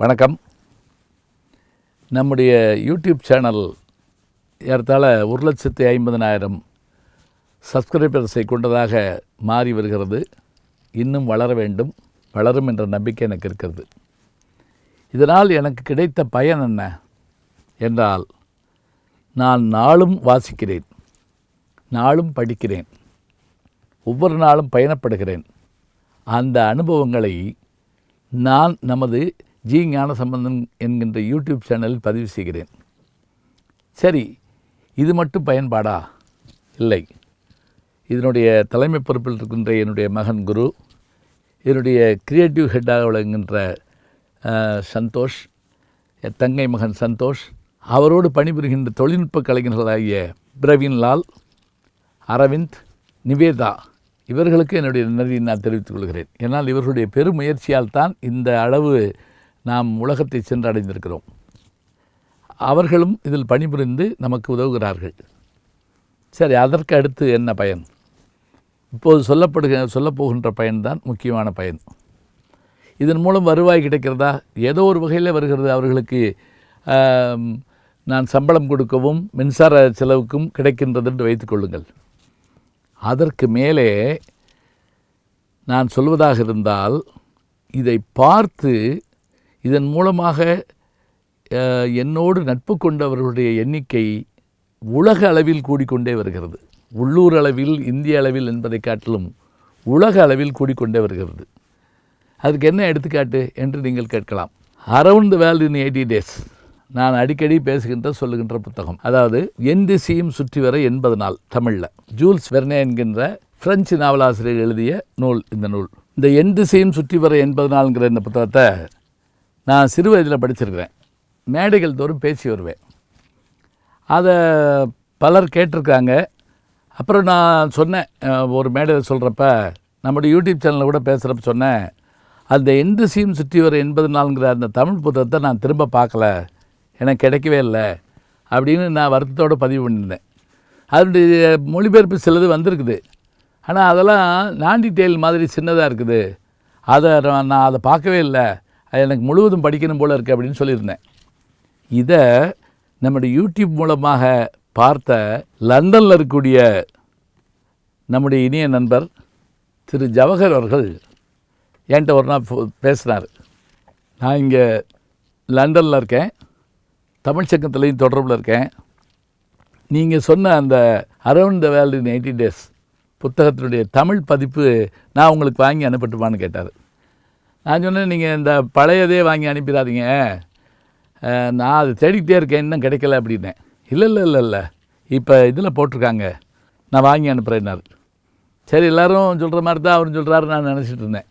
வணக்கம். நம்முடைய YouTube channel ஏறத்தாழ ஒரு லட்சத்தி ஐம்பதனாயிரம் சப்ஸ்கிரைபர்ஸை கொண்டதாக மாறி வருகிறது. இன்னும் வளர வேண்டும் வளரும் என்ற நம்பிக்கை எனக்கு இருக்கிறது. இதனால் எனக்கு கிடைத்த பயன் என்ன என்றால் நான் நாளும் வாசிக்கிறேன் நாளும் படிக்கிறேன் ஒவ்வொரு நாளும் பயணப்படுகிறேன். அந்த அனுபவங்களை நான் நமது ஜி ஞான சம்பந்தன் என்கின்ற யூடியூப் சேனலில் பதிவு செய்கிறேன். சரி இது மட்டும் பயன்பாடா? இல்லை. இதனுடைய தலைமை பொறுப்பில் இருக்கின்ற என்னுடைய மகன் குரு என்னுடைய கிரியேட்டிவ் ஹெட்டாக விளங்குகின்ற சந்தோஷ் தங்கை மகன் சந்தோஷ் அவரோடு பணிபுரிகின்ற தொழில்நுட்ப கலைஞர்களாகிய பிரவீன் லால் அரவிந்த் நிவேதா இவர்களுக்கு என்னுடைய நன்றியை நான் தெரிவித்துக் கொள்கிறேன். ஏன்னால் இவர்களுடைய பெருமுயற்சியால் தான் இந்த அளவு நாம் உலகத்தை சென்றடைந்திருக்கிறோம். அவர்களும் இதில் பணிபுரிந்து நமக்கு உதவுகிறார்கள். சரி அதற்கு அடுத்து என்ன பயன்? இப்போது சொல்லப்படுகிற சொல்லப்போகின்ற பயன்தான் முக்கியமான பயன். இதன் மூலம் வருவாய் கிடைக்கிறதா? ஏதோ ஒரு வகையில் வருகிறது. அவர்களுக்கு நான் சம்பளம் கொடுக்கவும் மின்சார செலவுக்கும் கிடைக்கின்றது என்று வைத்துக்கொள்ளுங்கள் அதற்கு மேலே நான் சொல்வதாக இருந்தால் இதை பார்த்து இதன் மூலமாக என்னோடு நட்பு கொண்டவர்களுடைய எண்ணிக்கை உலக அளவில் கூடிக்கொண்டே வருகிறது. உள்ளூர் அளவில் இந்திய அளவில் என்பதை காட்டிலும் உலக அளவில் கூடிக்கொண்டே வருகிறது. அதுக்கு என்ன எடுத்துக்காட்டு என்று நீங்கள் கேட்கலாம். Around the world in eighty days நான் அடிக்கடி பேசுகின்ற சொல்லுகின்ற புத்தகம். அதாவது என் திசையும் சுற்றி வர எண்பது நாள் தமிழில். ஜூல்ஸ் வெர்னே என்கின்ற பிரெஞ்சு நாவலாசிரியர் எழுதிய நூல் இந்த நூல். இந்த என் திசையும் சுற்றி வர எண்பது நாள்ங்கிற இந்த புத்தகத்தை நான் சிறு வயதில் படிச்சிருக்கிறேன். மேடைகள் தோறும் பேசி வருவேன். அதை பலர் கேட்டிருக்காங்க. அப்புறம் நான் சொன்னேன் ஒரு மேடையில் சொல்கிறப்ப நம்முடைய யூடியூப் சேனலில் கூட பேசுகிறப்ப சொன்னேன் அந்த எந்த சீம் சுற்றி வர எண்பது நாளுங்கிற அந்த தமிழ் புத்தகத்தை நான் திரும்ப பார்க்கல. எனக்கு கிடைக்கவே இல்லை அப்படின்னு நான் வருத்தத்தோடு பதிவு பண்ணியிருந்தேன். அதனுடைய மொழிபெயர்ப்பு சிலது வந்திருக்குது. ஆனால் அதெல்லாம் நாண்டி டெயில் மாதிரி சின்னதாக இருக்குது. அதை நான் அதை பார்க்கவே இல்லை. அது எனக்கு முழுவதும் படிக்கணும் போல் இருக்குது அப்படின்னு சொல்லியிருந்தேன். இதை நம்முடைய யூடியூப் மூலமாக பார்த்த லண்டனில் இருக்கக்கூடிய நம்முடைய இனிய நண்பர் திரு ஜவஹர் அவர்கள் என்கிட்ட ஒரு நாள் பேசினார் நான் இங்கே லண்டனில் இருக்கேன். தமிழ் சங்கத்துலேயும் தொடர்பில் இருக்கேன். நீங்கள் சொன்ன அந்த around the world in eighty days புத்தகத்தினுடைய தமிழ் பதிப்பு நான் உங்களுக்கு வாங்கி அனுப்பட்டுமான்னு கேட்டார். நான் சொன்னேன் நீங்கள் இந்த பழையதே வாங்கி அனுப்பிடாதீங்க. நான் அது தேடிக்கிட்டே இருக்கேன் இன்னும் கிடைக்கல அப்படின்னேன். இல்லை இல்லை இல்லை இல்லை. இப்போ இதில் போட்டிருக்காங்க. நான் வாங்கி அனுப்புகிறேன்னாரு சரி எல்லோரும் சொல்கிற மாதிரி தான் அவரும் சொல்கிறாரு நான் நினச்சிட்டு இருந்தேன்.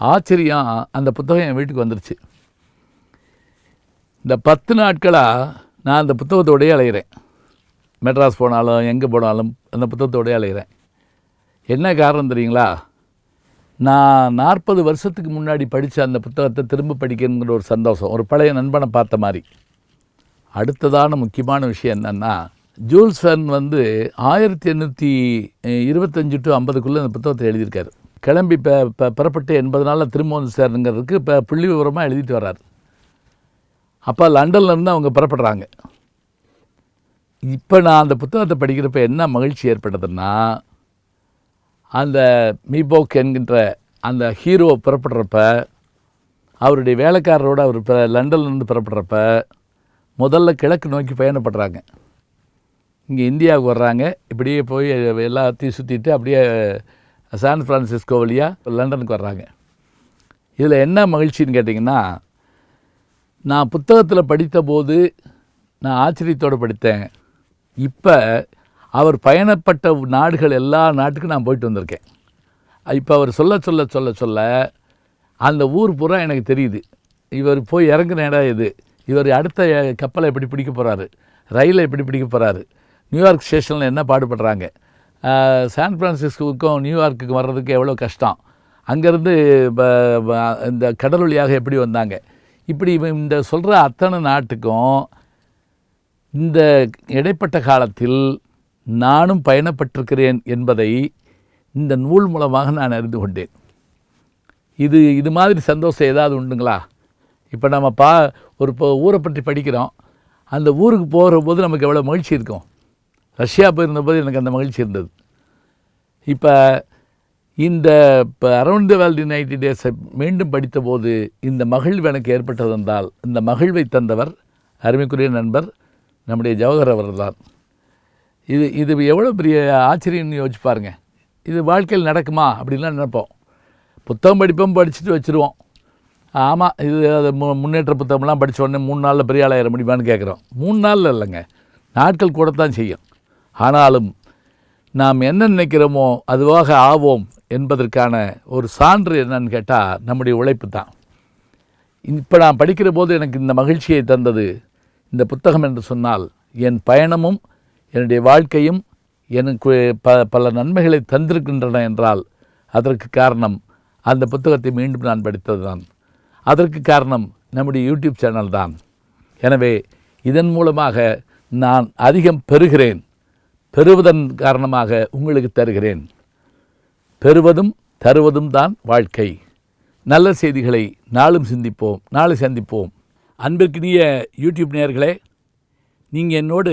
ஆச்சரியம் அந்த புத்தகம் என் வீட்டுக்கு வந்துருச்சு. இந்த பத்து நாட்களாக நான் அந்த புத்தகத்தோடையே அலைகிறேன் மெட்ராஸ் போனாலும் எங்கே போனாலும் அந்த புத்தகத்தோடையே அலைகிறேன் என்ன காரணம் தெரியுங்களா? நான் நாற்பது வருஷத்துக்கு முன்னாடி படித்த அந்த புத்தகத்தை திரும்ப படிக்கணுங்கிற ஒரு சந்தோஷம் ஒரு பழைய நண்பனை பார்த்த மாதிரி. அடுத்ததான முக்கியமான விஷயம் என்னென்னா ஜூல்ஸ் ஃபெர்ன் வந்து ஆயிரத்தி எண்ணூற்றி இருபத்தஞ்சு டு ஐம்பதுக்குள்ளே அந்த புத்தகத்தை எழுதியிருக்காரு. கிளம்பி இப்போ இப்போ எண்பது நாளில் திரும்ப வந்து சேரணுங்கிறதுக்கு இப்போ புள்ளி விவரமாக எழுதிட்டு வர்றார். அப்போ லண்டன்லேருந்து அவங்க புறப்படுறாங்க. இப்போ நான் அந்த புத்தகத்தை படிக்கிறப்ப என்ன மகிழ்ச்சி ஏற்பட்டதுன்னா அந்த மீபோக் என்கின்ற அந்த ஹீரோ புறப்படுறப்ப அவருடைய வேலைக்காரரோட அவர் இப்போ லண்டன்லேருந்து புறப்படுறப்ப முதல்ல கிழக்கு நோக்கி பயணப்படுறாங்க. இங்கே இந்தியாவுக்கு வர்றாங்க. இப்படியே போய் எல்லாத்தையும் சுற்றிட்டு அப்படியே சான் ஃப்ரான்சிஸ்கோ வழியாக லண்டனுக்கு வர்றாங்க. இதில் என்ன மகிழ்ச்சின்னு கேட்டிங்கன்னா நான் புத்தகத்தில் படித்தபோது நான் ஆச்சரியத்தோடு படித்தேன். இப்போ அவர் பயணப்பட்ட நாடுகள் எல்லா நாட்டுக்கும் நான் போயிட்டு வந்திருக்கேன். இப்போ அவர் சொல்ல சொல்ல சொல்ல சொல்ல அந்த ஊர் பூரா எனக்கு தெரியுது. இவர் போய் இறங்குன இடம் இது. இவர் அடுத்த கப்பலை எப்படி பிடிக்க போகிறாரு ரயிலை எப்படி பிடிக்க போகிறாரு நியூயார்க் ஸ்டேஷனில் என்ன பாடுபடுறாங்க? சான் ஃப்ரான்சிஸ்கோவுக்கும் நியூயார்க்குக்கு வர்றதுக்கு எவ்வளோ கஷ்டம்? அங்கேருந்து இந்த கடல் வழியாக எப்படி வந்தாங்க? இப்படி இந்த சொல்கிற அத்தனை நாட்டுக்கும் இந்த இடைப்பட்ட காலத்தில் நானும் பயணப்பட்டிருக்கிறேன் என்பதை இந்த நூல் மூலமாக நான் அறிந்து கொண்டேன். இது இது மாதிரி சந்தோஷம் ஏதாவது உண்டுங்களா? இப்போ நம்ம பா ஒரு இப்போ ஊரை பற்றி படிக்கிறோம். அந்த ஊருக்கு போகிற போது நமக்கு எவ்வளோ மகிழ்ச்சி இருக்கும்? ரஷ்யா போயிருந்தபோது எனக்கு அந்த மகிழ்ச்சி இருந்தது. இப்போ இந்த இப்போ அரௌண்ட் த வேர்ல்டு நைன்டி டேஸை மீண்டும் படித்தபோது இந்த மகிழ்வு எனக்கு ஏற்பட்டதென்றால் இந்த மகிழ்வை தந்தவர் அருமைக்குரிய நண்பர் நம்முடைய ஜவஹர் அவர்தான். இது இது எவ்வளோ பெரிய ஆச்சரியம்னு யோசிச்சு பாருங்க. இது வாழ்க்கையில் நடக்குமா அப்படின்லாம் நினைப்போம். புத்தகம் படிப்போம் படிச்சுட்டு வச்சுருவோம். ஆமாம் இது அது மு முன்னேற்ற புத்தகம்லாம் படித்த உடனே மூணு நாளில் பெரிய ஆளாயிர முடியுமான்னு கேட்குறோம் மூணு நாளில் இல்லைங்க. நாட்கள் கூடத்தான் செய்யும். ஆனாலும் நாம் என்ன நினைக்கிறோமோ அதுவாக ஆவோம் என்பதற்கான ஒரு சான்று என்னன்னு கேட்டால் நம்முடைய உழைப்பு தான். இப்போ நான் படிக்கிற போது எனக்கு இந்த மகிழ்ச்சியை தந்தது இந்த புத்தகம் என்று சொன்னால் என் பயணமும் என்னுடைய வாழ்க்கையும் எனக்கு ப பல நன்மைகளை தந்திருக்கின்றன என்றால் அதற்கு காரணம் அந்த புத்தகத்தை மீண்டும் நான் படித்தது தான் அதற்கு காரணம் நம்முடைய யூடியூப் சேனல் தான். எனவே இதன் மூலமாக நான் அதிகம் பெறுகிறேன். பெறுவதன் காரணமாக உங்களுக்கு தருகிறேன். பெறுவதும் தருவதும் தான் வாழ்க்கை. நல்ல செய்திகளை நாளும் சிந்திப்போம் நாளை சந்திப்போம். அன்பிற்கினிய யூடியூப் நேயர்களே நீங்கள் என்னோடு